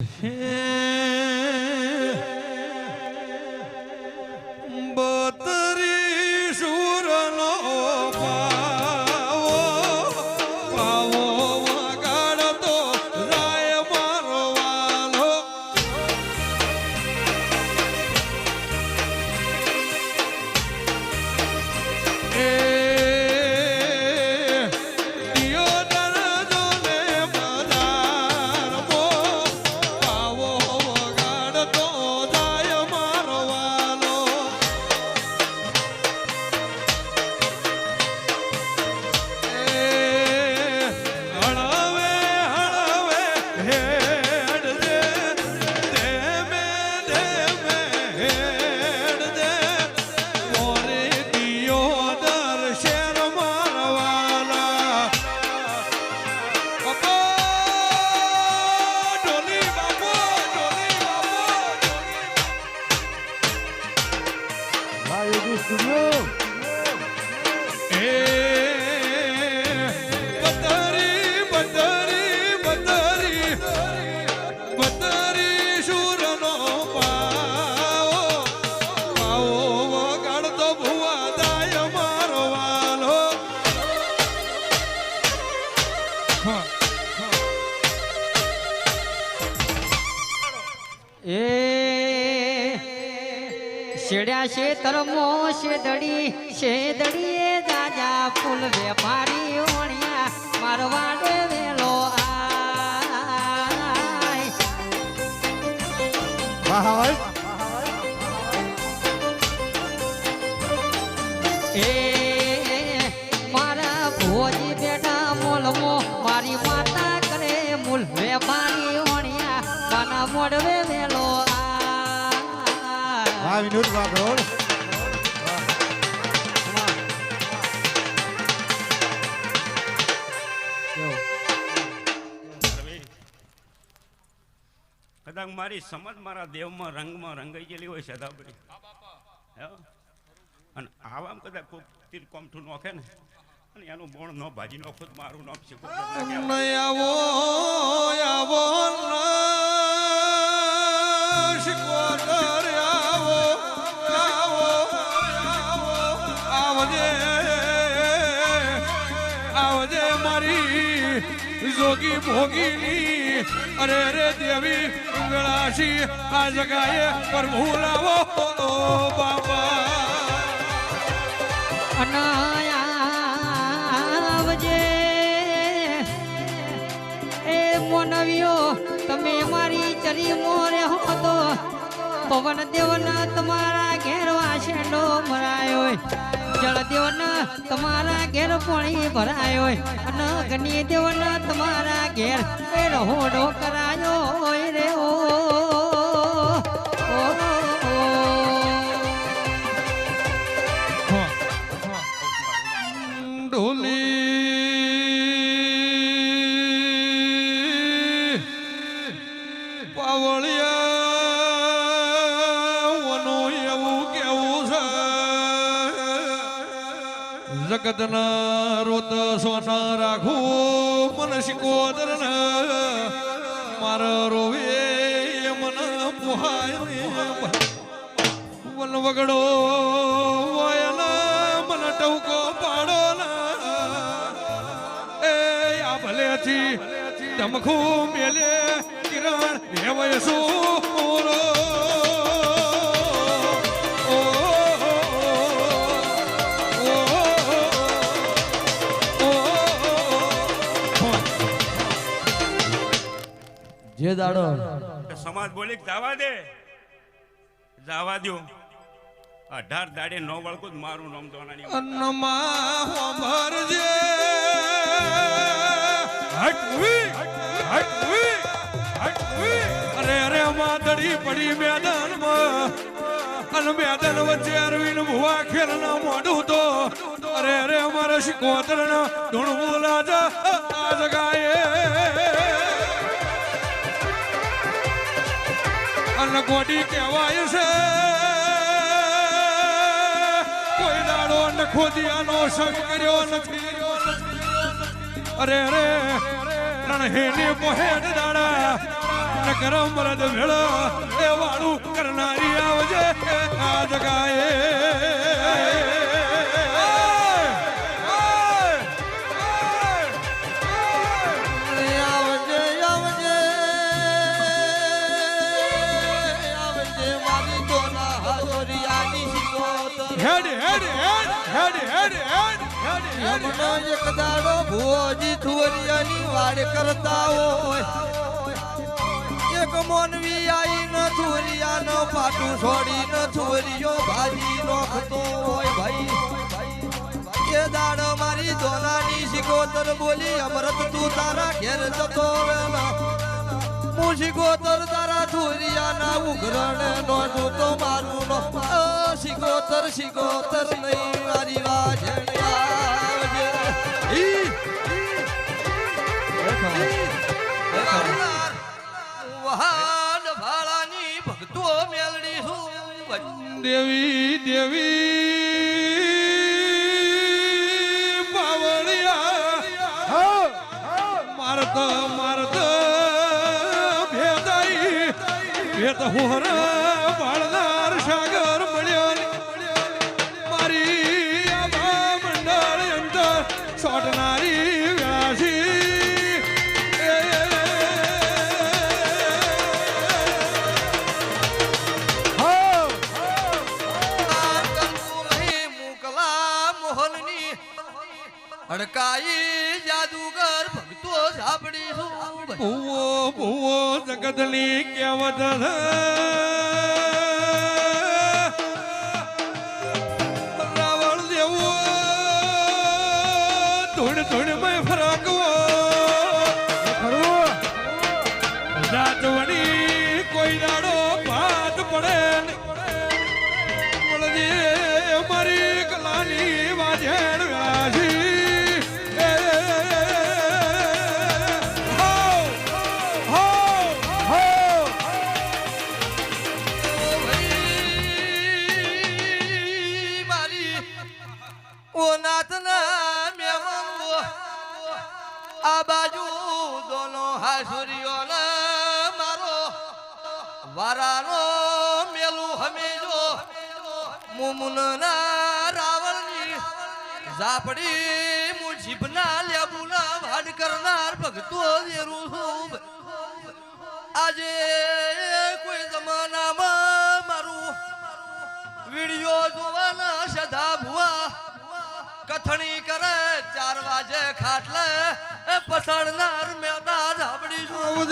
બતરી એ શેડ્યા શેતરમો શેદડી શેદડીએ જાજા ફૂલ વેપારી ઓણિયા મારવાડે વેલો આય. ઓણિયા મોડવે વેલો વિનોદ વાઘોડ કદાચ મારી સમજ મારા દેવમાં રંગમાં રંગાઈ ગયેલી હોય સદાબરી અને આવામ કદાચ કોક તીર કોમઠું નોખે ને અને એનું બોણ નો ભાજી નોખો મારું નામ છે આવો આવો આવો આવો આવજે આવજે મારી જોગી ભોગીની. અરે રે દેવી ગળાશી આ જગાએ પ્રભુ લાવો બાબા અનાયાવજે એ મોનવ્યો તમે મારી ચરી મોરે હો તો પવન દેવના તમારા ઘેર વાસેડો મરાયો જળ દેવના તમારા ઘેર પાણી ભરાયો અને અગ્નિ દેવના તમારા ઘેર એ રહોડો કરાયો હોય રે. ઓ. ઢોલી જગતના રોત સોના રાખું મન શિકોદર મારા રોવે એ મન પુહાય વન વગડો વયના મન ટવકો પાડો એ આ ભલેથી ધમખું મેલે કિરણ હેવય સુરો જે દાડો. સમાજ બોલી જવા દે. જવા દો અઢાર દાડે નો વળકું જ મારું નામ દોનાની અન્નમાં હોભરજે હટવી હટવી હટવી. અરે અરે માદડી પડી મેદાનમાં. અને મેદાન વચ્ચે અરવિંદ ભુવા ખેલ ના મોઢું તો. અરે અરે અમારા શિકોતર ના ધૂણ બોલા જા આ જગાએ. ગોડી કહેવાય છે. કોઈ દાડો નખોદિયાનો સંગ કર્યો નથી. અરે અરે, રણહેની મોહેડ દાડા નકર મરદ ભેળ એ વાળું કરનારી આવજે. આ જગાએ હેડ હેડ હેડ હેડ હેડ હેડ હેડ યમુના એક દાડો ભુઓજી થુવરિયાની વાડ કરતા હોય. એક મોનવી આઈ ન થુરિયાનો પાટું છોડી ન થુરિયો ભાજી નોખતો હોય ભાઈ. એ દાડો મારી દોલાની શિકોતર બોલી, અમરત તું તારા ઘેર જતો વેલા હું શિકોતર તારા થુરિયાના ઉઘરણ નો ગોતર શી ગોતર નહીં મારી વાહન ભાળાની ભક્તો મેળડી છું દેવી દેવી. પાવળિયા મારત મારત ભેદાઈ ભેદ હોર ભાળના ભૂવો ભૂવો જગતની કહેવત. રાવણ જેવો ધૂળ ધૂળ ભગતો રૂપ આજે કોઈ જમાનામાં મારું વીડિયો જોવાના સદા ભુવા. કથણી કરે ચાર વાજે ખાટલે પસણનાર મેદા ધાબડી જોઉં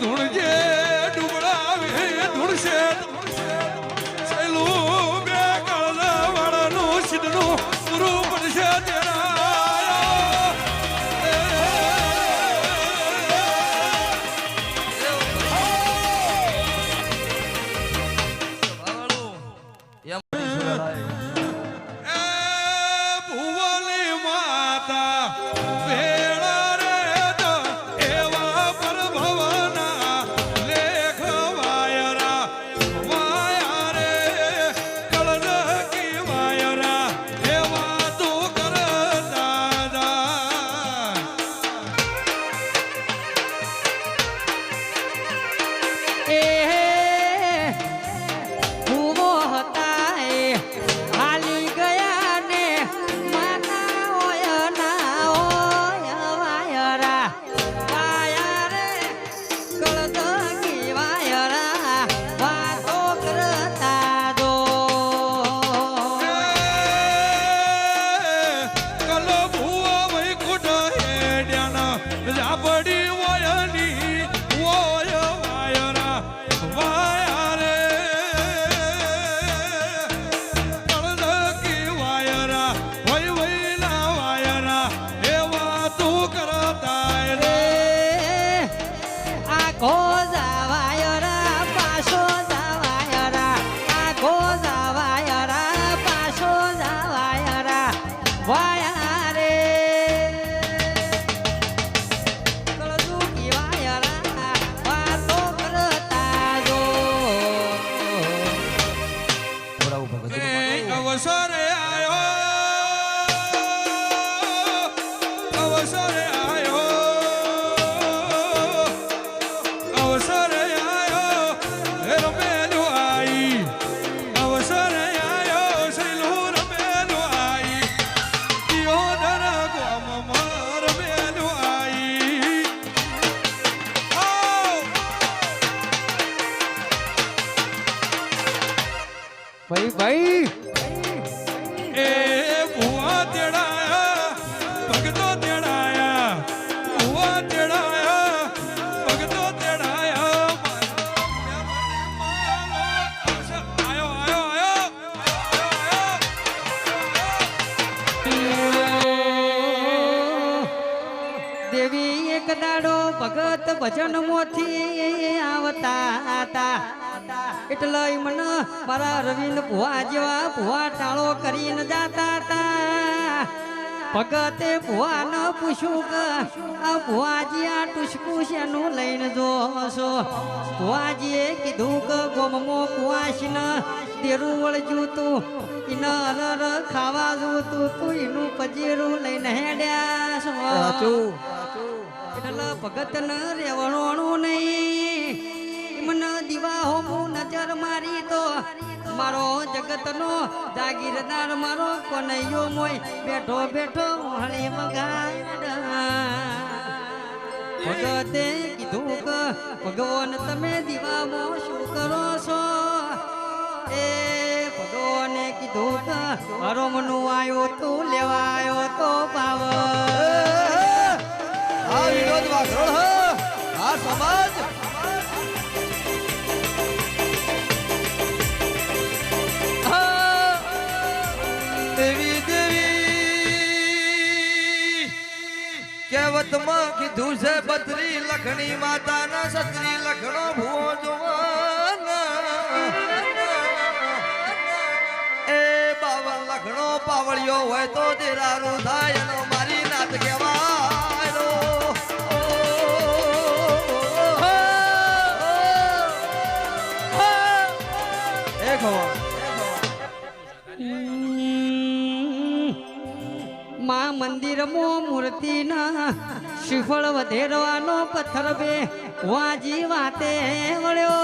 ધૂણજે. projeto. ભાઈ ભાઈ એ ભુવા તેડાયા ભગતો ભજન મોથી આવતા હતા. એટલે મને મારા રવિન ભુવા જેવા ભુવા ટાળો કરીને જાતા હતા. ભગતે ભુવાને પૂછ્યું કે, આ ભુવાજી આ ટુસકું લઈને જોશો? ભુવાજીએ કીધું કે, ગોમમો કુવાશને તેરું વળજ્યું તું. ઇનર ખાવા જોતું તું. એનું પજેરું લઈને હેડ્યા છો. એટલે ભગત ન રેવણોણું નહીં. મને દીવા હોમું નજર મારી તો મારો જગતનો જાગીરદાર મારો કોનૈયો મોય બેઠો બેઠો હળી મગાડ ભગતે કીધું કે, ભગવાન તમે દીવામાં શું કરો છો? એ ભગવાને કીધું કે, હરોમનું આવ્યો તું લેવાયો તો પાવ વિરોધ વાઘરોળ આ સમાજ. દેવી દેવી. કહેવતમાં કીધું છે બત્રી લખણી માતાના સત્રી લખણો ભૂવો જોવાના. એ બાવન લખણો પાવળિયો હોય તો દેરારું થાય, એનો મારી નાત કહેવાય માં મંદિરમાં મૂર્તિના શ્રીફળ વધેરવાનો પથ્થર બે વાજી વાતે વળ્યો.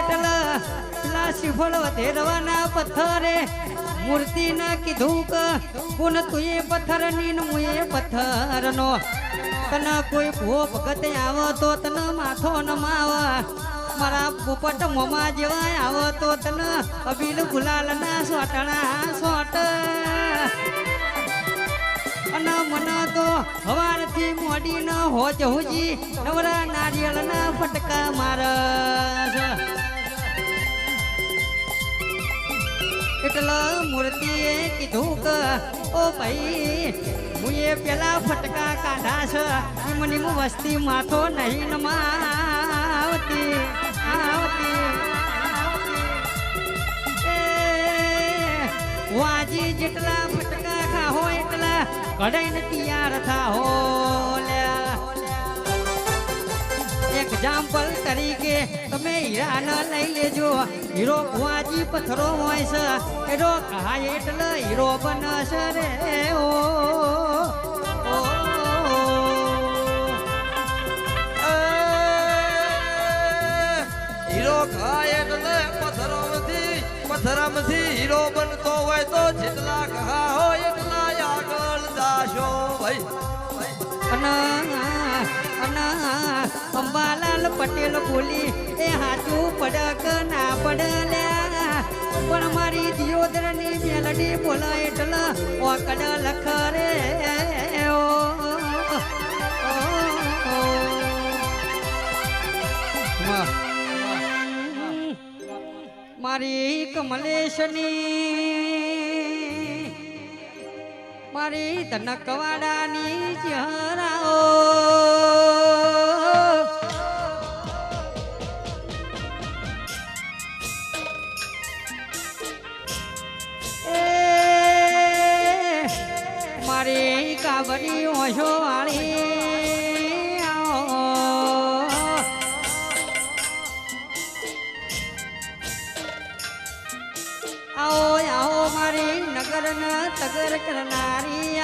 એટલે પેલા શ્રીફળ વધેરવાના પથ્થરે મૂર્તિના કીધું કે કોણ તુએ પથ્થર નીન મુએ પથ્થરનો. તને કોઈ ભો ભગત આવો તો તને માથો નમાવ. મારા પોપટ મોમા જેવા આવો તો તને અબીલ ગુલાલ ના સોટણા સોટ. અને મને તો હવારથી મોડી ન હોજ હોજી, નવરા નારિયેળ ના ફટકા માર એટલે મૂર્તિએ કીધું કે, ઓ ભાઈ એ પેલા ફટકા કાઢા છે એમની હું વસ્તી માથો નહીં નમાવતી જેટલા ફટકા ખાહો એટલા કઢાઈને તૈયાર થાહો એક્ઝામ્પલ તરીકે તમે હીરાને લઈ લેજો. હીરો કુવાજી પથરો હોય છે એનો કહાય એટલે હીરો બનશે રે ઓ. હીરો ખાય પથ્થરોમાંથી હીરો બનતો હોય તો જેટલા ઘા હોય એટલા આગળ જાશો ભાઈ. અંબાલાલ પટેલ બોલી, એ હાચું પડક ના પડલ્યા. પણ મારી દિયોદરની મેલડી બોલા એટલે ઓકડ લખ મારી કમલેશની મારી ધનકવાડાની ચહેરાઓ. મારી કાબરી ઓછો વાળી આવો આવો